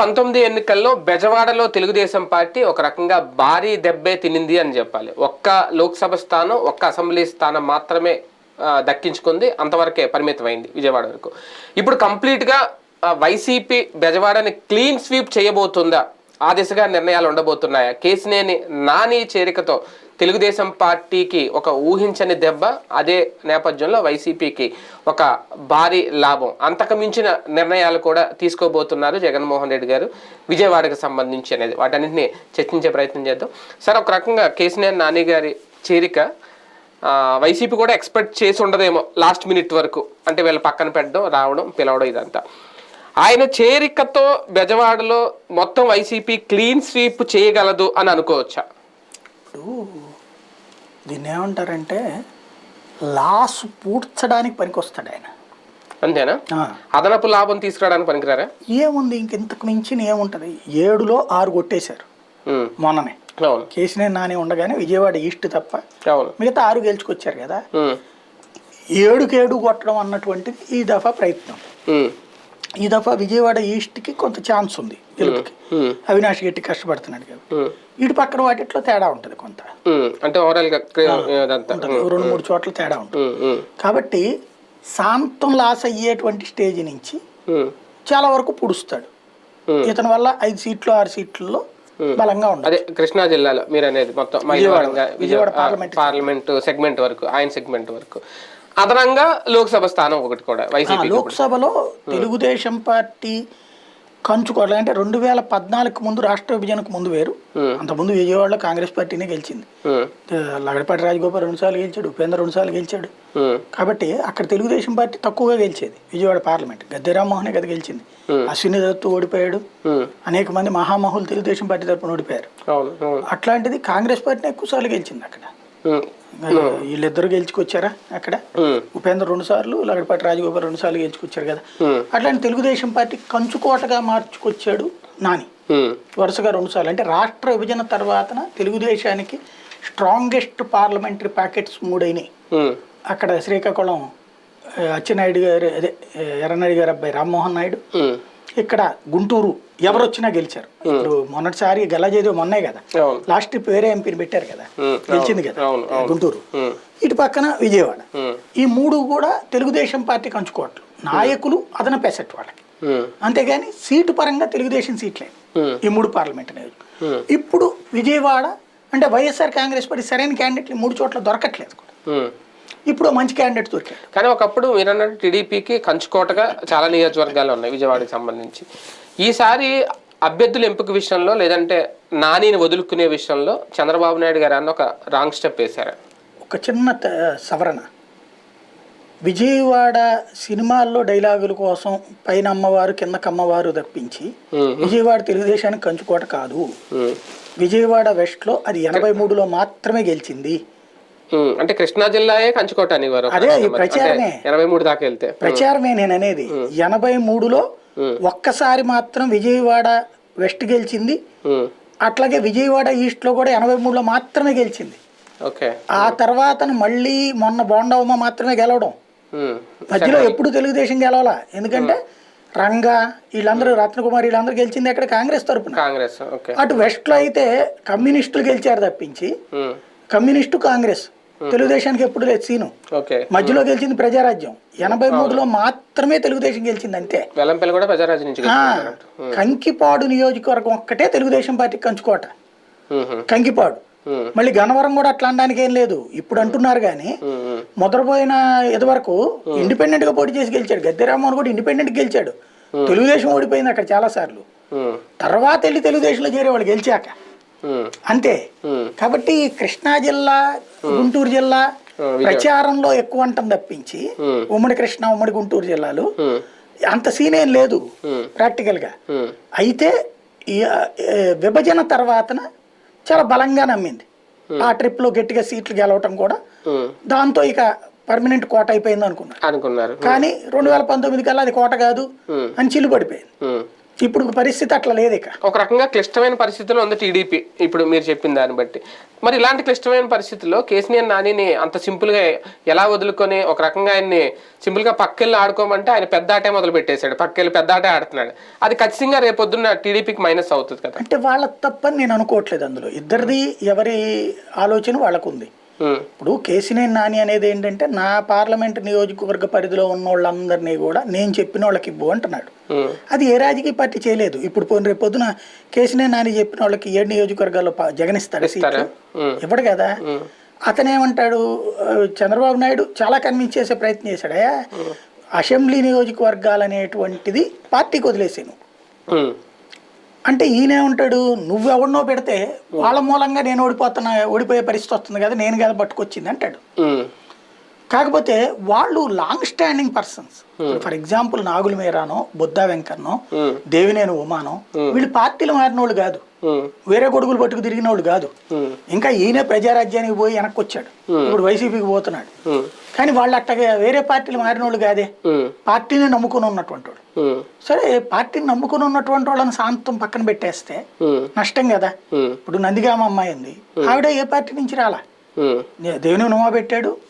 పంతొమ్మిది ఎన్నికల్లో బెజవాడలో తెలుగుదేశం పార్టీ ఒక రకంగా భారీ దెబ్బే తినింది అని చెప్పాలి. ఒక్క లోక్సభ స్థానం ఒక్క అసెంబ్లీ స్థానం మాత్రమే దక్కించుకుంది. అంతవరకే పరిమితమైంది విజయవాడ వరకు. ఇప్పుడు కంప్లీట్గా వైసీపీ బెజవాడని క్లీన్ స్వీప్ చేయబోతుందా? ఆ దిశగా నిర్ణయాలు ఉండబోతున్నాయా? కేసినేని నాని చేరికతో తెలుగుదేశం పార్టీకి ఒక ఊహించని దెబ్బ అదే నేపథ్యంలో వైసీపీకి ఒక భారీ లాభం. అంతకమించిన నిర్ణయాలు కూడా తీసుకోబోతున్నారు జగన్మోహన్ రెడ్డి గారు విజయవాడకు సంబంధించి అనేది. వాటన్నింటినీ చర్చించే ప్రయత్నం చేద్దాం. సార్ ఒక రకంగా కేసీఆర్ నాని గారి చేరిక వైసీపీ కూడా ఎక్స్పెక్ట్ చేసి ఉండదేమో లాస్ట్ మినిట్ వరకు. అంటే వీళ్ళ పక్కన పెట్టడం రావడం పిలవడం ఇదంతా. ఆయన చేరికతో బెజవాడలో మొత్తం వైసీపీ క్లీన్ స్వీప్ చేయగలదు అని అనుకోవచ్చా? ఇప్పుడు దీన్ని ఏమంటారంటే లాస్ పూడ్చడానికి పనికొస్తాడు ఆయన. అంతేనా? అదనపు లాభం తీసుకురావడానికి పనికిరారా? ఏముంది ఇంక ఇంతకు మించి ఏముంటుంది? ఏడులో ఆరు కొట్టేశారు మొన్ననే. కేసీనే నాని ఉండగానే విజయవాడ ఈస్ట్ తప్ప మిగతా ఆరు గెలుచుకొచ్చారు కదా. ఉమ్, ఏడుకి ఏడు కొట్టడం అన్నటువంటిది ఈ దఫా ప్రయత్నం. ఈ దఫా విజయవాడ ఈస్ట్కి కొంత ఛాన్స్ ఉంది గెలుపుకి. అవినాష్ గట్టి కష్టపడుతున్నాడు కాబట్టి ఇటు పక్కన వాటిట్లో తేడా ఉంటుంది కొంత. అంటే రెండు మూడు చోట్ల తేడా ఉంటుంది. కాబట్టి శాంతం లాస్ అయ్యేటువంటి స్టేజ్ నుంచి చాలా వరకు పుడుస్తాడు. ఇతని వల్ల ఐదు సీట్లు ఆరు సీట్లలో బలంగా ఉండదు అదే కృష్ణా జిల్లాలో మీరు అనేది మొత్తం విజయవాడ. పార్లమెంట్ పార్లమెంట్ సెగ్మెంట్ వరకు ఆయన సెగ్మెంట్ వరకు. అదనంగా లోక్సభ స్థానం ఒకటి కూడా వైసీపీ లోక్సభలో తెలుగుదేశం పార్టీ కంచుకోవడం అంటే రెండు వేల పద్నాలుగు ముందు రాష్ట్ర విభజనకు ముందు వేరు. అంతకుముందు విజయవాడలో కాంగ్రెస్ పార్టీనే గెలిచింది. లగడపాటి రాజగోపాల్ రెండుసార్లు గెలిచాడు ఉపేంద్ర రెండుసార్లు గెలిచాడు. కాబట్టి అక్కడ తెలుగుదేశం పార్టీ తక్కువగా గెలిచేది విజయవాడ పార్లమెంట్. గద్దె రామ్మోహనే కదా గెలిచింది. అశ్విని దత్తు ఓడిపోయాడు. అనేక మంది మహామహులు తెలుగుదేశం పార్టీ తరపున ఓడిపోయారు. అట్లాంటిది కాంగ్రెస్ పార్టీని ఎక్కువసార్లు గెలిచింది అక్కడ. వీళ్ళిద్దరు గెలుచుకొచ్చారా అక్కడ? ఉపేంద్ర రెండు సార్లు లగడపాటి రాజగోపాల్ రెండు సార్లు గెలుచుకొచ్చారు కదా. అట్లాంటి తెలుగుదేశం పార్టీ కంచుకోటగా మార్చుకొచ్చాడు నాని. వరుసగా రెండు సార్లు. అంటే రాష్ట్ర విభజన తర్వాతన తెలుగుదేశానికి స్ట్రాంగెస్ట్ పార్లమెంటరీ ప్యాకెట్స్ మూడైనాయి. అక్కడ శ్రీకాకుళం అచ్చెన్నాయుడు గారు అదే ఎర్రనాయుడు గారు అబ్బాయి రామ్మోహన్ నాయుడు. ఇక్కడ గుంటూరు ఎవరు వచ్చినా గెలిచారు ఇప్పుడు మొన్నటిసారి గెలజేదో మొన్నే కదా. లాస్ట్ ట్రిప్ వేరే ఎంపీని పెట్టారు కదా. గెలిచింది కదా. గుంటూరు. ఇటు పక్కన విజయవాడ. ఈ మూడు కూడా తెలుగుదేశం పార్టీ కంచుకోవట్లు నాయకులు అదన పెసెట్ వాళ్ళకి. అంతేగాని సీటు పరంగా తెలుగుదేశం సీట్లే. ఈ మూడు పార్లమెంట్ ఉమ్, ఇప్పుడు విజయవాడ అంటే వైఎస్ఆర్ కాంగ్రెస్ పార్టీ సరైన క్యాండిడేట్లు మూడు చోట్ల దొరకట్లేదు కూడా. ఇప్పుడు మంచి క్యాండిడేట్ దొరికాడు. కానీ ఒకప్పుడు మీరు అన్నట్టు టీడీపీకి కంచుకోటగా చాలా నియోజకవర్గాలు ఉన్నాయి విజయవాడకి సంబంధించి. ఈసారి అభ్యర్థుల ఎంపిక విషయంలో లేదంటే నానిని వదులుకునే విషయంలో చంద్రబాబు నాయుడు గారు అన్న ఒక రాంగ్ స్టెప్ వేశారు. ఒక చిన్న సవరణ. విజయవాడ సినిమాల్లో డైలాగుల కోసం పైన అమ్మవారు కిందకి అమ్మవారు తప్పించి విజయవాడ తెలుగుదేశానికి కంచుకోట కాదు. విజయవాడ వెస్ట్లో అది ఎనభై మూడులో మాత్రమే గెలిచింది. అంటే కృష్ణా జిల్లాయే కంచుకోట అనేవారు అదే ప్రచారమే. ఎనభై మూడు దాకా వెళ్తే. ప్రచారమే నేను అనేది. ఎనభై మూడులో ఒక్కసారి మాత్రం విజయవాడ వెస్ట్ గెలిచింది. అట్లాగే విజయవాడ ఈస్ట్లో కూడా ఎనభై మూడులో మాత్రమే గెలిచింది. ఓకే. ఆ తర్వాత మళ్ళీ మొన్న బోండవమ్మ మాత్రమే గెలవడం. మధ్యలో ఎప్పుడు తెలుగుదేశం గెలవాలా? ఎందుకంటే రంగా వీళ్ళందరూ రత్నకుమార్ వీళ్ళందరూ గెలిచింది అక్కడ కాంగ్రెస్ తరపున. కాంగ్రెస్ అటు వెస్ట్లో అయితే కమ్యూనిస్టులు గెలిచారు తప్పించి కమ్యూనిస్టు కాంగ్రెస్. తెలుగుదేశానికి ఎప్పుడు లేదు సీను. మధ్యలో గెలిచింది ప్రజారాజ్యం. ఎనభై మూడులో మాత్రమే తెలుగుదేశం గెలిచింది అంతే. కూడా ప్రజారాజ్యం. కంకిపాడు నియోజకవర్గం ఒక్కటే తెలుగుదేశం పార్టీకి కంచుకోట. కంకిపాడు. మళ్ళీ గన్నవరం కూడా అట్లా అనడానికి ఏం లేదు. ఇప్పుడు అంటున్నారు కానీ మొదలుపోయిన ఇదివరకు ఇండిపెండెంట్గా పోటీ చేసి గెలిచాడు. గద్దె రామ్మోహన్ కూడా ఇండిపెండెంట్ గెలిచాడు. తెలుగుదేశం ఓడిపోయింది అక్కడ చాలా సార్లు. తర్వాత వెళ్ళి తెలుగుదేశంలో చేరే వాళ్ళు గెలిచాక. అంతే. ఉమ్, కాబట్టి కృష్ణా జిల్లా గుంటూరు జిల్లా. ప్రచారంలో ఎక్కువ అంటం తప్పించి ఉమ్, ఉమ్మడి కృష్ణా ఉమ్మడి గుంటూరు జిల్లాలు అంత సీన్ ఏం లేదు ఉమ్, ప్రాక్టికల్గా ఉమ్, అయితే విభజన తర్వాతన చాలా బలంగా నమ్మింది. ఆ ట్రిప్లో గట్టిగా సీట్లు గెలవటం కూడా. దాంతో ఇక పర్మనెంట్ కోట అయిపోయింది అనుకున్నారు. అనుకున్నారు కానీ రెండు వేల పంతొమ్మిది కల్లా అది కోట కాదు అని చిల్లు పడిపోయింది. ఇప్పుడు పరిస్థితి అట్లా లేదు ఇక ఒక రకంగా క్లిష్టమైన పరిస్థితిలో ఉంది టీడీపీ ఇప్పుడు మీరు చెప్పిన దాన్ని బట్టి. మరి ఇలాంటి క్లిష్టమైన పరిస్థితుల్లో కేసీఆర్ నానిని అంత సింపుల్గా ఎలా వదులుకొని ఒక రకంగా ఆయన్ని సింపుల్గా పక్కెళ్ళి ఆడుకోమంటే ఆయన పెద్ద ఆటే మొదలు పెట్టేశాడు పక్కెళ్ళి పెద్ద ఆటే ఆడుతున్నాడు. అది ఖచ్చితంగా రేపొద్దున్న టీడీపీకి మైనస్ అవుతుంది కదా. అంటే వాళ్ళ తప్పని నేను అనుకోవట్లేదు అందులో. ఇద్దరిది ఎవరి ఆలోచన వాళ్ళకు ఉంది ఇప్పుడు కేసినేని నాని అనేది ఏంటంటే నా పార్లమెంట్ నియోజకవర్గ పరిధిలో ఉన్న వాళ్ళందరినీ కూడా నేను చెప్పిన వాళ్ళకి ఇవ్వు అంటున్నాడు. ఉమ్, అది ఏ రాజకీయ పార్టీ చేయలేదు. ఇప్పుడు పోయిన రేపు పొద్దున కేసినేని నాని చెప్పిన వాళ్ళకి ఏడు నియోజకవర్గాల్లో పా- జగన్ ఇస్తాడు ఇస్తారా? ఉమ్, ఇవ్వడు కదా? అతనేమంటాడు? చంద్రబాబు నాయుడు చాలా కన్విన్స్ చేసే ప్రయత్నం చేశాడు? "అయ్యా, అసెంబ్లీ నియోజకవర్గాలు అనేటువంటిది పార్టీకి వదిలేసాను. అంటే ఈయనే ఉంటాడు నువ్వు ఎవరినో పెడితే వాళ్ళ మూలంగా నేను ఓడిపోతున్నా ఓడిపోయే పరిస్థితి వస్తుంది కదా నేను కదా పట్టుకొచ్చింది అంటాడు. కాకపోతే వాళ్ళు long standing persons for example Nagul మీరానో Buddha వెంకన్నో ఉమ్, దేవినేని ఉమానో వీళ్ళు పార్టీలు మారిన వాళ్ళు కాదు. ఉమ్, వేరే కొడుకులు పట్టుకు తిరిగిన వాళ్ళు కాదు. ఉమ్, ఇంకా ఈయన ప్రజారాజ్యానికి పోయి వెనక్కి వచ్చాడు ఇప్పుడు వైసీపీకి పోతున్నాడు. ఉమ్, కానీ వాళ్ళు అట్టగా వేరే పార్టీలు మారిన వాళ్ళు కాదే. ఉమ్, పార్టీని నమ్ముకుని ఉన్నటువంటి వాళ్ళు. ఉమ్, సరే పార్టీని నమ్ముకుని ఉన్నటువంటి వాళ్ళని శాంతం పక్కన పెట్టేస్తే ఉమ్, నష్టం కదా. ఉమ్, ఇప్పుడు నందిగామ అమ్మాయి ఉంది. ఆవిడ ఏ పార్టీ నుంచి రాలా? ఉమ్, దేవుని నమా పెట్టాడు. ఉమ్,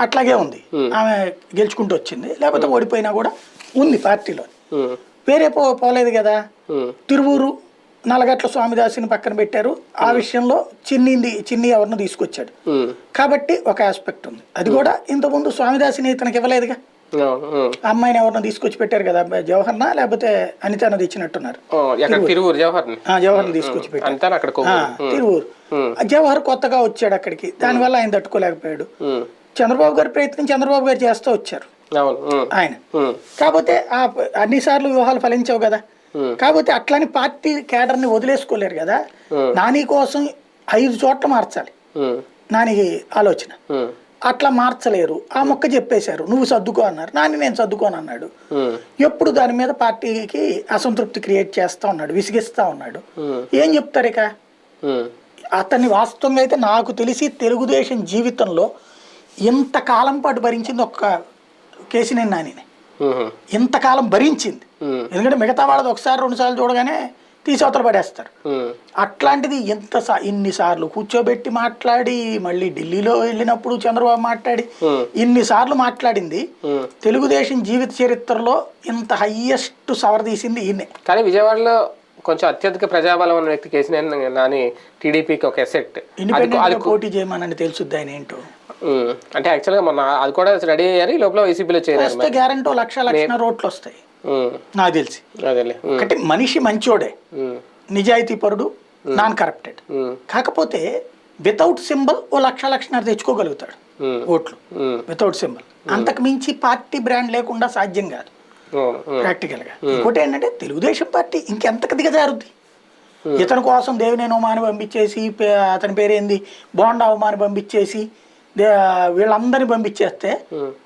అట్లాగే ఉంది. ఆమె గెలుచుకుంటూ వచ్చింది. లేకపోతే ఓడిపోయినా కూడా ఉంది పార్టీలో. వేరే పో పోలేదు కదా. తిరువూరు నలగట్ల స్వామిదాసుని పక్కన పెట్టారు. ఆ విషయంలో చిన్ని చిన్ని ఎవరిని తీసుకొచ్చాడు. కాబట్టి ఒక ఆస్పెక్ట్ ఉంది. అది కూడా ఇంతకుముందు స్వామిదాసిని ఇతనికి ఇవ్వలేదుగా. అమ్మాయిని ఎవరిని తీసుకొచ్చి పెట్టారు కదా జవహర్నా? లేకపోతే అనితను ఇచ్చినట్టున్నారు తిరువురు. జవహర్ని? తీసుకొచ్చి పెట్టారు. తిరువూరు. జవహర్ కొత్తగా వచ్చాడు అక్కడికి. దానివల్ల ఆయన తట్టుకోలేకపోయాడు. చంద్రబాబు గారి ప్రయత్నం చంద్రబాబు గారు చేస్తూ వచ్చారు. ఆయన. కాకపోతే ఆ అన్నిసార్లు వ్యూహాలు ఫలించవు కదా. కాకపోతే అట్లని పార్టీ కేడర్ని వదిలేసుకోలేరు కదా. నాని కోసం ఐదు చోట్ల మార్చాలి. నాని ఆలోచన. అట్లా మార్చలేరు. ఆ మొక్క చెప్పేశారు. నువ్వు సర్దుకో అన్నారు. నాని నేను సర్దుకోను అన్నాడు. ఎప్పుడు దాని మీద పార్టీకి అసంతృప్తి క్రియేట్ చేస్తా ఉన్నాడు విసిగిస్తా ఉన్నాడు. ఏం చెప్తారు ఇక? అతన్ని వాస్తవంగా అయితే నాకు తెలిసి తెలుగుదేశం జీవితంలో ఇంతకాలం పాటు భరించింది ఒక్క కేసినేని నానిని. ఇంతకాలం భరించింది. ఎందుకంటే మిగతా వాళ్ళది ఒకసారి రెండు సార్లు చూడగానే తీసి అవతల పడేస్తారు. అట్లాంటిది ఎంత ఇన్నిసార్లు కూర్చోబెట్టి మాట్లాడి మళ్ళీ ఢిల్లీలో వెళ్ళినప్పుడు చంద్రబాబు మాట్లాడి ఇన్నిసార్లు మాట్లాడింది. తెలుగుదేశం జీవిత చరిత్రలో ఇంత హయ్యెస్ట్ సవర్ తీసింది ఈయనే. కానీ విజయవాడలో కొంచెం అత్యధిక ప్రజాబలం ఉన్న వ్యక్తి కేసీఆర్ నాని టీడీపీకి ఒక ఎసెట్. ఇండిపెండెంట్ పోటీ చేయమని తెలుసుద్ది ఆయన ఏంటో. అంటే యాక్చువల్గా మొన్న అది కూడా రెడీ అయ్యారు ఈ లోపల వైసీపీలో చేరారు గ్యారంటీ లక్ష లక్షణ రోట్లు వస్తాయి. నాకు తెలిసి. ఒకటి మనిషి మంచోడే. నిజాయితీ పరుడు నాన్ కరప్టెడ్ కాకపోతే వితౌట్ సింబల్ ఓ లక్ష లక్షన్నర తెచ్చుకోగలుగుతాడు ఓట్లు. వితౌట్ సింబల్ అంతకు మించి పార్టీ బ్రాండ్ లేకుండా సాధ్యం కాదు. అవును, ఉమ్, ప్రాక్టికల్గా ఇంకోటి ఏంటంటే తెలుగుదేశం పార్టీ ఇంకెంతకు దిగజారుద్ది? ఇతని కోసం దేవినేని ఉమాని పంపించేసి అతని పేరేంది? బోండా ఉమాని పంపించేసి వీళ్ళందరినీ పంపించేస్తే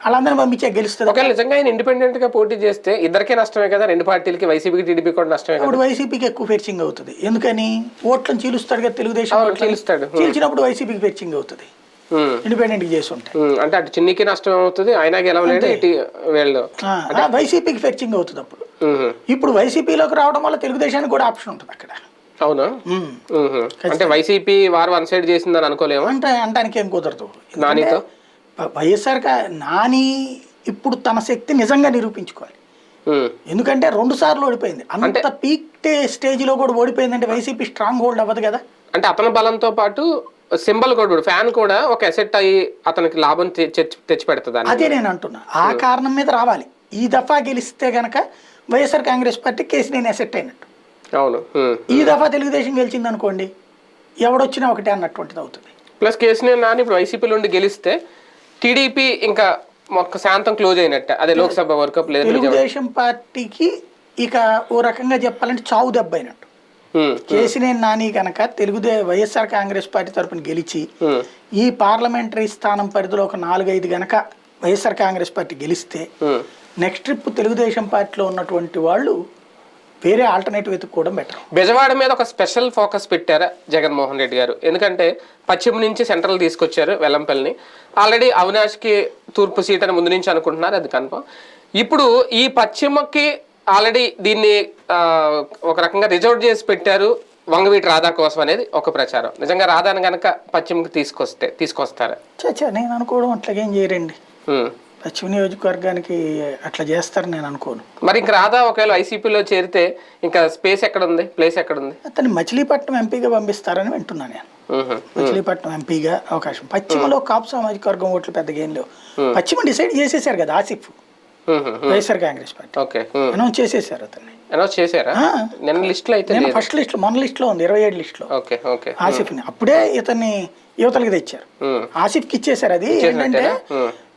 వాళ్ళందరినీ పంపించే గెలుస్తుంది. ఒకవేళ నిజంగా ఆయన ఇండిపెండెంట్గా పోటీ చేస్తే ఇద్దరికే నష్టమే కదా? రెండు పార్టీలకి వైసీపీకి టీడీపీ కూడా నష్టమే కదా? అప్పుడు వైసీపీకి ఎక్కువ ఫెర్చింగ్ అవుతుంది. ఎందుకని? ఓట్లను చీలుస్తాడు కదా తెలుగుదేశం. చీలుస్తాడు. చీల్చినప్పుడు వైసీపీకి ఫెర్చింగ్ అవుతుంది. ఇండిపెండెంట్ చేసి ఉంటే ఉమ్, అంటే అటు చిన్నికి నష్టం అవుతుంది ఆయన గెలవలేడు వీళ్ళు వైసీపీకి ఫెర్చింగ్ అవుతుంది అప్పుడు. ఇప్పుడు వైసీపీలోకి రావడం వల్ల తెలుగుదేశానికి కూడా ఆప్షన్ ఉంటుంది అక్కడ. అవునా? అంటే వైసీపీ వారు వన్ సైడ్ చేసిందని అనుకోలేమా? అంటే అంటానికి ఏం కుదరదు. నానితో? వైఎస్ఆర్ నాని ఇప్పుడు తన శక్తి నిజంగా నిరూపించుకోవాలి. ఎందుకంటే రెండు సార్లు ఓడిపోయింది. అంత పీక్ స్టేజ్లో కూడా ఓడిపోయిందంటే వైసీపీ స్ట్రాంగ్ హోల్డ్ అవ్వదు కదా? అంటే అతని బలంతో పాటు సింబల్ కూడా ఫ్యాన్ కూడా ఒక ఎసెట్ అయ్యి అతనికి లాభం తెచ్చి పెడుతుంది అదే నేను అంటున్నా. ఆ కారణం మీద రావాలి. ఈ దఫా గెలిస్తే గనక వైఎస్ఆర్ కాంగ్రెస్ పార్టీ కేసు నేను ఎసెట్ అయినట్టు. అవును. ఈ దఫా తెలుగుదేశం గెలిచింది అనుకోండి ఎవడొచ్చినా ఒకటే అన్నటువంటిది అవుతుంది. ప్లస్ కేసీఆర్ నాని ఇప్పుడు వైసీపీలో ఉండి గెలిస్తే టీడీపీ ఇంకా మొక్క శాంతం క్లోజ్ అయినట్టే. అదే లోక్సభ వర్కప్ లేదు తెలుగుదేశం పార్టీకి ఇక ఓ రకంగా చెప్పాలంటే చావు దెబ్బ అయినట్టు. కేసినేని నాని కనుక తెలుగుదే వైఎస్ఆర్ కాంగ్రెస్ పార్టీ తరపున గెలిచి ఈ పార్లమెంటరీ స్థానం పరిధిలో ఒక నాలుగైదు గనక వైఎస్ఆర్ కాంగ్రెస్ పార్టీ గెలిస్తే. నెక్స్ట్ ట్రిప్ తెలుగుదేశం పార్టీలో ఉన్నటువంటి వాళ్ళు వేరే ఆల్టర్నేటివ్ వెతుక్కోవడం బెటర్ బెజవాడ మీద ఒక స్పెషల్ ఫోకస్ పెట్టారా జగన్మోహన్ రెడ్డి గారు. ఎందుకంటే పశ్చిమ నుంచి సెంట్రల్ తీసుకొచ్చారు వెల్లంపల్లిని. ఆల్రెడీ అవినాష్కి తూర్పు సీట్ అని ముందు నుంచి అనుకుంటున్నారు అది కన్ఫర్మ్ ఇప్పుడు ఈ పశ్చిమకి ఆల్రెడీ దీన్ని ఒక రకంగా రిజర్వ్ చేసి పెట్టారు వంగవీటి రాధా కోసం అనేది ఒక ప్రచారం. నిజంగా రాధాని గనక పశ్చిమకి తీసుకొస్తే తీసుకొస్తారా? చచ్చా నేను అనుకోవడం అట్లాగేం చేయరండి. పశ్చిమ నియోజకవర్గానికి అట్లా చేస్తారని నేను అనుకోను. మరి ఇంక రాధా ఒకవేళ వైసీపీలో చేరితే ఇంకా స్పేస్ ఎక్కడ ఉంది ప్లేస్ ఎక్కడ ఉంది అతన్ని మచిలీపట్నం ఎంపీగా పంపిస్తారని వింటున్నాను నేను. మచిలీపట్నం ఎంపీగా అవకాశం. పశ్చిమలో కాపు సామాజిక వర్గం ఓట్లు పెద్దగా ఏం లేవు. పశ్చిమ డిసైడ్ చేసేసారు కదా Asif. YSR Congress party. Okay. Announce చేసేసారు అతన్ని. అనౌన్స్ చేశారా? ఆ. నిన్న లిస్ట్లో అయితే నేను ఫస్ట్ లిస్ట్ మొన్న లిస్ట్లో ఉంది ఇరవై ఏడు లిస్ట్లో ఓకే. ఓకే ఆసిఫ్ని. అప్పుడే ఇతన్ని యువతలకి తెచ్చారు. ఉమ్. ఆసిఫ్కి ఇచ్చేసారు అది. ఏంటంటే.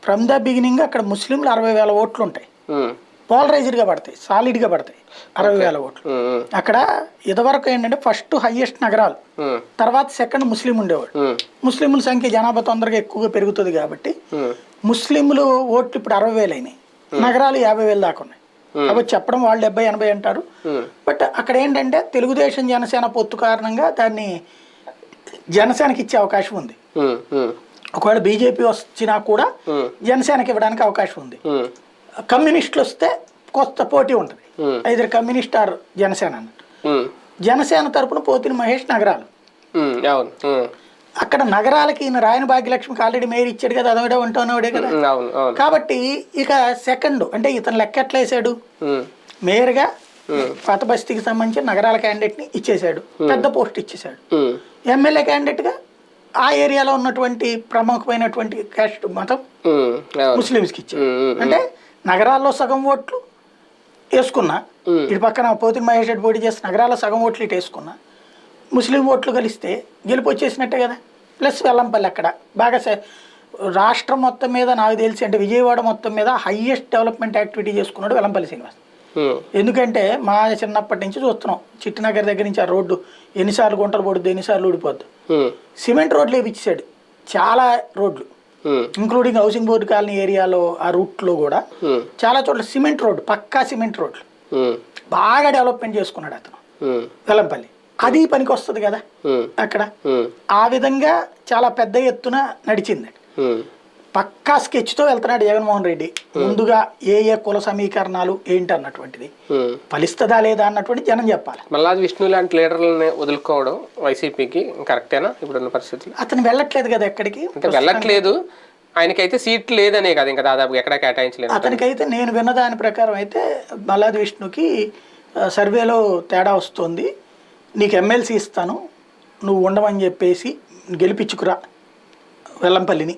ఫ్రమ్ ద బిగినింగ్ అక్కడ ముస్లింలు అరవై వేల ఓట్లు ఉంటాయి ఉమ్. Polarized గా పడతాయి Solid గా పడతాయి అరవై వేల ఓట్లు. అక్కడ ఇదివరకు ఏంటంటే ఫస్ట్ హైయెస్ట్ నగరాలు. తర్వాత సెకండ్ ముస్లిం ఉండేవాడు. ముస్లింల సంఖ్య జనాభా తొందరగా ఎక్కువగా పెరుగుతుంది కాబట్టి. ముస్లింలు ఓట్లు ఇప్పుడు అరవై వేలు అయినాయి నగరాలు యాభై వేలు దాకా ఉన్నాయి కాబట్టి చెప్పడం వాళ్ళు డెబ్బై ఎనభై అంటారు. బట్ అక్కడ ఏంటంటే తెలుగుదేశం జనసేన పొత్తు కారణంగా దాన్ని జనసేనకి ఇచ్చే అవకాశం ఉంది. ఒకవేళ బీజేపీ వచ్చినా కూడా. జనసేనకి ఇవ్వడానికి అవకాశం ఉంది. కమ్యూనిస్టులు వస్తే కొత్త పోటీ ఉంటుంది. ఐదరు కమ్యూనిస్ట్ ఆర్ జనసేన అన్నట్టు. జనసేన తరపున పోతిన మహేష్ నగరాలు. అక్కడ నగరాలకి ఈయన రాయన భాగ్యలక్ష్మికి ఆల్రెడీ మేయర్ ఇచ్చాడు కదా అదొకటే ఉంటానోడే కదా. కాబట్టి ఇక సెకండ్ అంటే ఇతను లెక్క ఎట్లా వేసాడు. మేయర్గా పాత బస్తీకి సంబంధించి నగరాల క్యాండిడేట్ని ఇచ్చేసాడు. పెద్ద పోస్ట్ ఇచ్చేసాడు. ఎమ్మెల్యే క్యాండిడేట్గా ఆ ఏరియాలో ఉన్నటువంటి ప్రముఖమైనటువంటి క్యాస్ట్ మతం ముస్లిమ్స్కి. ఉమ్. అంటే నగరాల్లో సగం ఓట్లు వేసుకున్నా ఇటు పక్కన పోతిన మహేష్ రెడ్డి పోటీ చేస్తే నగరాల్లో సగం ఓట్లు ఇటు వేసుకున్నా ముస్లిం ఓట్లు కలిస్తే గెలుపు వచ్చేసినట్టే కదా ప్లస్ వెల్లంపల్లి అక్కడ బాగా సే- రాష్ట్రం మొత్తం మీద నాకు తెలిసి అంటే విజయవాడ మొత్తం మీద హయ్యెస్ట్ డెవలప్మెంట్ యాక్టివిటీ చేసుకున్నాడు వెల్లంపల్లి శ్రీనివాస్. ఎందుకంటే మా చిన్నప్పటి నుంచి చూస్తున్నాం చిట్టినగర్ దగ్గర నుంచి ఆ రోడ్డు ఎన్నిసార్లు గుంటలు పడుద్ది ఎన్నిసార్లు ఊడిపోద్ది. సిమెంట్ రోడ్లు వేపించాడు చాలా రోడ్లు. ఇంక్లూడింగ్ హౌసింగ్ బోర్డు కాలనీ ఏరియాలో ఆ రూట్లో కూడా. చాలా చోట్ల సిమెంట్ రోడ్డు పక్కా సిమెంట్ రోడ్లు. బాగా డెవలప్మెంట్ చేసుకున్నాడు అతను ఉమ్. వెల్లంపల్లి అది పనికి వస్తుంది కదా. అక్కడ. ఆ విధంగా చాలా పెద్ద ఎత్తున నడిచింది. పక్కా స్కెచ్తో వెళ్తున్నాడు జగన్మోహన్ రెడ్డి. ముందుగా ఏ ఏ కుల సమీకరణాలు ఏంటి అన్నటువంటిది. ఫలిస్తుందా లేదా అన్నటువంటి జనం చెప్పాలి. మల్లాది విష్ణు లాంటి లీడర్లని వదులుకోవడం వైసీపీకి కరెక్టేనా ఇప్పుడున్న పరిస్థితులు? అతను వెళ్ళట్లేదు కదా ఎక్కడికి? అంటే వెళ్ళట్లేదు. ఆయనకైతే సీట్ లేదనే కదా ఇంకా దాదాపు ఎక్కడ కేటాయించలేదు అతనికైతే నేను విన్న దాని ప్రకారం అయితే మల్లాది విష్ణుకి సర్వేలో తేడా వస్తుంది. నీకు ఎమ్మెల్సీ ఇస్తాను నువ్వు ఉండమని చెప్పేసి గెలిపించుకురా వెల్లంపల్లిని.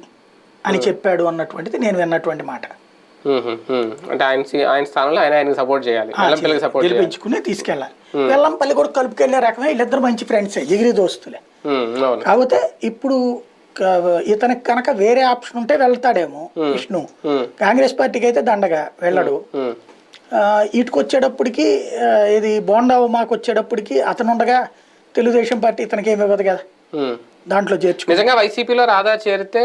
అని చెప్పాడు అన్నటువంటిది నేను విన్నటువంటి మాట. అంటే ఆయన ఆయన స్థానంలో ఆయన ఆయనకి సపోర్ట్ చేయాలి. పిల్లలకి సపోర్ట్ గెలిపించుకుని తీసుకెళ్ళాలి. వెల్లంపల్లి కూడా కలుపుకెళ్ళే రకమే వీళ్ళిద్దరు మంచి ఫ్రెండ్సే ఎగిరి దోస్తులే. కాకపోతే ఇప్పుడు ఇతనికి కనుక వేరే ఆప్షన్ ఉంటే వెళ్తాడేమో విష్ణు. కాంగ్రెస్ పార్టీకి అయితే దండగా వెళ్ళడు. ఇటుకు వచ్చేటప్పటికి ఇది బోండా ఉమాకు వచ్చేటప్పటికి అతను ఉండగా తెలుగుదేశం పార్టీ ఇతనికి ఏమి ఇవ్వదు కదా. దాంట్లో చేర్చుకో నిజంగా వైసీపీలో రాధా చేరితే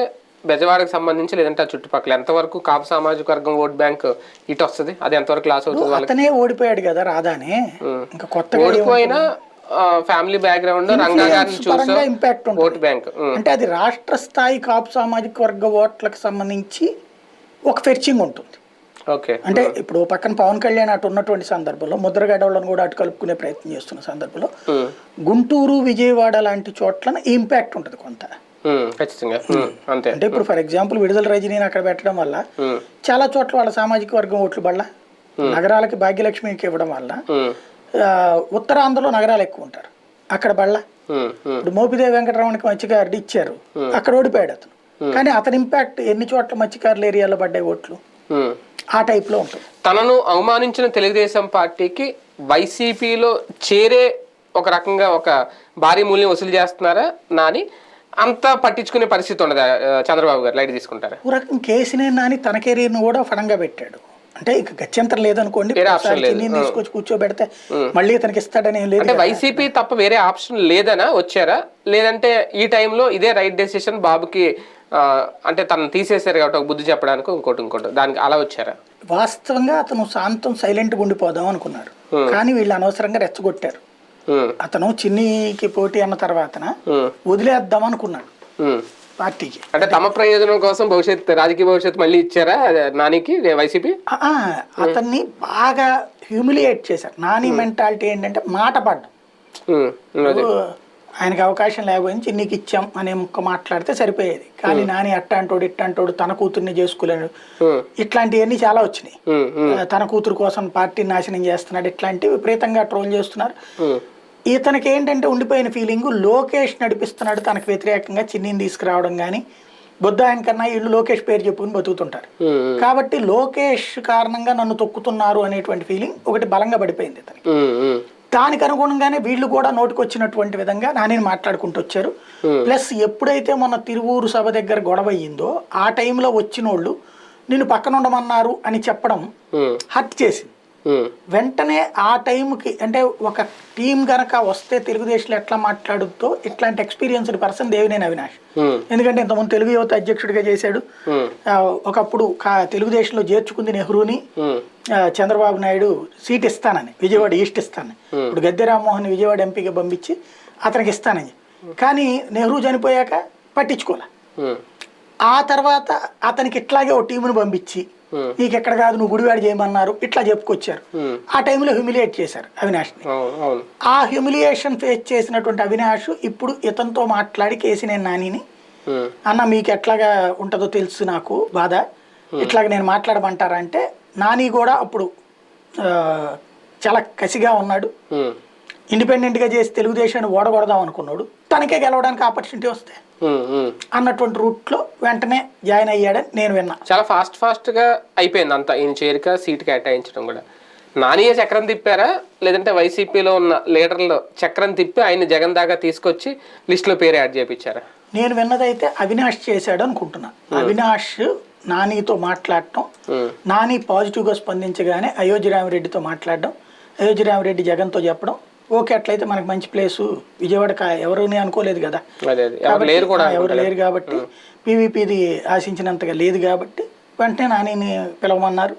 బెజవాడకు సంబంధించి లేదంటే ఆ చుట్టుపక్కల ఎంతవరకు కాపు సామాజిక వర్గం ఓట్ బ్యాంక్ ఇటు వస్తుంది? అది ఎంతవరకు లాస్ అవుతుంది అతనే ఓడిపోయాడు కదా రాధానే. ఇంకా కొత్తగా ఓడిపోయినా ఫ్యామిలీ బ్యాక్గ్రౌండ్ రంగా గారిని ఇంపాక్ట్ ఓట్ బ్యాంక్. అంటే అది రాష్ట్ర స్థాయి కాపు సామాజిక వర్గ ఓట్లకు సంబంధించి ఒక ఫెర్చింగ్ ఉంటుంది. ఓకే. అంటే ఇప్పుడు పక్కన పవన్ కళ్యాణ్ అటు ఉన్నటువంటి సందర్భంలో ముద్రగడవలను కూడా అటు కలుపుకునే ప్రయత్నం చేస్తున్న సందర్భంలో. గుంటూరు విజయవాడ లాంటి చోట్ల ఇంపాక్ట్ ఉంటుంది కొంత. ఖచ్చితంగా. అంతే. అంటే ఇప్పుడు ఫర్ ఎగ్జాంపుల్ విడుదల రజనీని అక్కడ పెట్టడం వల్ల. చాలా చోట్ల వాళ్ళ సామాజిక వర్గం ఓట్లు బళ్ళ నగరాలకి భాగ్యలక్ష్మికి ఇవ్వడం వల్ల ఉత్తరాంధ్రలో నగరాలు ఎక్కువ ఉంటారు. అక్కడ బళ్ళ. ఇప్పుడు మోపిదేవి వెంకటరమణకి మత్స్యకారుడు ఇచ్చారు. అక్కడ ఓడిపోయాడు అతను. కానీ అతని ఇంపాక్ట్ ఎన్ని చోట్ల మత్స్యకారుల ఏరియాలో పడ్డాయి ఓట్లు. ఆ టైప్లో ఉంటుంది. తనను అవమానించిన తెలుగుదేశం పార్టీకి వైసీపీలో చేరే ఒక రకంగా ఒక భారీ మూల్యం వసూలు చేస్తున్నారా నాని? అంత పట్టించుకునే పరిస్థితి ఉండదా? చంద్రబాబు గారు లైట్ తీసుకుంటారా? ఓ రకం కేసీనే నాని తన కెరీర్ను కూడా ఫడంగా పెట్టాడు. అంటే ఇక గత్యంతరం లేదనుకోండి తీసుకొచ్చి కూర్చోబెడితే మళ్ళీ ఇతనికి ఇస్తాడని లేదు అంటే వైసీపీ తప్ప వేరే ఆప్షన్ లేదనా? వచ్చారా? లేదంటే ఈ టైంలో ఇదే రైట్ డెసిషన్ బాబుకి అంటే తను తీసేశారు కాబట్టి ఒక బుద్ధి చెప్పడానికి ఇంకోటి ఇంకోటి. దానికి అలా వచ్చారా? వాస్తవంగా అతను శాంతం సైలెంట్గా ఉండిపోదాం అనుకున్నాడు కానీ వీళ్ళు అనవసరంగా రెచ్చగొట్టారు. అతను చిన్నికి పోటీ అన్న తర్వాతన ఉమ్, వదిలేద్దాం అనుకున్నాడు. పార్టీకి. అంటే తమ ప్రయోజనం కోసం భవిష్యత్ రాజకీయ భవిష్యత్తు మళ్ళీ ఇచ్చారా? నానికి వైసీపీ? అతన్ని బాగా హ్యూమిలియేట్ చేశారు. నాని మెంటాలిటీ ఏంటంటే మాట పడ్డం. ఆయనకి అవకాశం లేకపోయించి నీకు ఇచ్చాం అనే ముక్క మాట్లాడితే సరిపోయేది. కానీ నాని అట్టాంటోడు ఇట్టాంటోడు తన కూతుర్ని చేసుకోలేడు. ఇట్లాంటివన్నీ చాలా వచ్చినాయి. తన కూతురు కోసం పార్టీని నాశనం చేస్తున్నాడు. ఇట్లాంటివి విపరీతంగా ట్రోల్ చేస్తున్నారు. ఇతనికి ఏంటంటే ఉండిపోయిన ఫీలింగ్ లోకేష్ నడిపిస్తున్నాడు తనకు వ్యతిరేకంగా చిన్నిని తీసుకురావడం కానీ బుద్ధాయన కన్నా వీళ్ళు లోకేష్ పేరు చెప్పుకుని బతుకుతుంటారు. కాబట్టి లోకేష్ కారణంగా నన్ను తొక్కుతున్నారు అనేటువంటి ఫీలింగ్ ఒకటి బలంగా పడిపోయింది ఇతనికి. దానికి అనుగుణంగానే వీళ్ళు కూడా నోటికొచ్చినటువంటి విధంగా నానిని మాట్లాడుకుంటూ వచ్చారు. ప్లస్ ఎప్పుడైతే మన తిరువూరు సభ దగ్గర గొడవ అయ్యిందో ఆ టైంలో వచ్చిన వాళ్ళు నిన్ను పక్కన ఉండమన్నారు అని చెప్పడం హర్ట్ చేసింది. వెంటనే ఆ టైంకి అంటే ఒక టీం గనక వస్తే తెలుగుదేశంలో ఎట్లా మాట్లాడుతో ఇట్లాంటి ఎక్స్పీరియన్స్డ్ పర్సన్ దేవినేని అవినాష్. ఉమ్, ఎందుకంటే ఇంతకుముందు తెలుగు యువత అధ్యక్షుడిగా చేశాడు. ఆ, ఒకప్పుడు తెలుగుదేశంలో చేర్చుకుంది నెహ్రూని. చంద్రబాబు నాయుడు సీట్ ఇస్తానని విజయవాడ ఈస్ట్ ఇస్తానని. ఇప్పుడు గద్దె రామ్మోహన్ విజయవాడ ఎంపీగా పంపించి అతనికి ఇస్తానని. కానీ నెహ్రూ చనిపోయాక పట్టించుకోలే. ఆ తర్వాత అతనికి ఇట్లాగే ఓ టీమును పంపించి Hmm. నీకు ఎక్కడ కాదు నువ్వు గుడివాడ చేయమన్నారు. ఇట్లా చెప్పుకొచ్చారు. ఉమ్, ఆ టైంలో హ్యూమిలియేట్ చేశారు అవినాష్ని. అవును అవును. ఆ హ్యూమిలియేషన్ ఫేస్ చేసినటువంటి అవినాష్ ఇప్పుడు ఇతనితో మాట్లాడి కేసినేని నానిని. ఉమ్, అన్న మీకు ఎట్లాగా ఉంటుందో తెలుసు నాకు బాధ. ఇట్లాగ నేను మాట్లాడమంటారా? అంటే నాని కూడా అప్పుడు చాలా కసిగా ఉన్నాడు. ఇండిపెండెంట్గా చేసి తెలుగుదేశాన్ని ఓడగొడదాం అనుకున్నాడు. తనకే గెలవడానికి ఆపర్చునిటీ వస్తే. అన్నటువంటి రూట్లో వెంటనే జాయిన్ అయ్యాడని నేను విన్నా. చాలా ఫాస్ట్ ఫాస్ట్గా అయిపోయింది అంతా. ఈయన చేరిక సీట్ కేటాయించడం కూడా. నానియే చక్రం తిప్పారా? లేదంటే వైసీపీలో ఉన్న లీడర్లు చక్రం తిప్పి ఆయన జగన్ దాకా తీసుకొచ్చి లిస్టులో పేరు యాడ్ చేయించారా నేను విన్నదైతే అవినాష్ చేశాడు అనుకుంటున్నా. అవినాష్ నానితో మాట్లాడటం నాని పాజిటివ్గా స్పందించగానే అయోధ్యరామిరెడ్డితో మాట్లాడడం అయోధ్యరామిరెడ్డి జగన్తో చెప్పడం ఓకే అట్లయితే మనకి మంచి ప్లేసు. విజయవాడ కా- ఎవరుని అనుకోలేదు కదా. ఎవరు లేరు కూడా ఆ, ఎవరు లేరు కాబట్టి పీవీపీది ఆశించినంతగా లేదు కాబట్టి వెంటనే నానిని పిలవమన్నారు.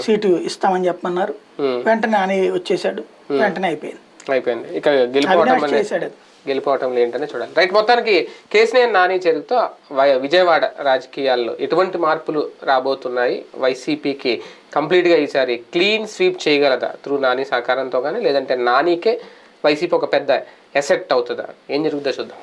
సీటు ఇస్తామని చెప్పమన్నారు. వెంటనే నాని వచ్చేసాడు వెంటనే అయిపోయింది. అయిపోయింది. ఇక అనేది చేశాడు గెలిపోవటం ఏంటనే చూడాలి. రైట్ మొత్తానికి కేసీఆర్ నాని చేరితో వై- విజయవాడ రాజకీయాల్లో ఎటువంటి మార్పులు రాబోతున్నాయి? వైసీపీకి కంప్లీట్గా ఈసారి క్లీన్ స్వీప్ చేయగలదా? త్రూ నాని సహకారంతో కానీ లేదంటే నానికే వైసీపీ ఒక పెద్ద ఎసెట్ అవుతుందా ఏం జరుగుతుందో చూద్దాం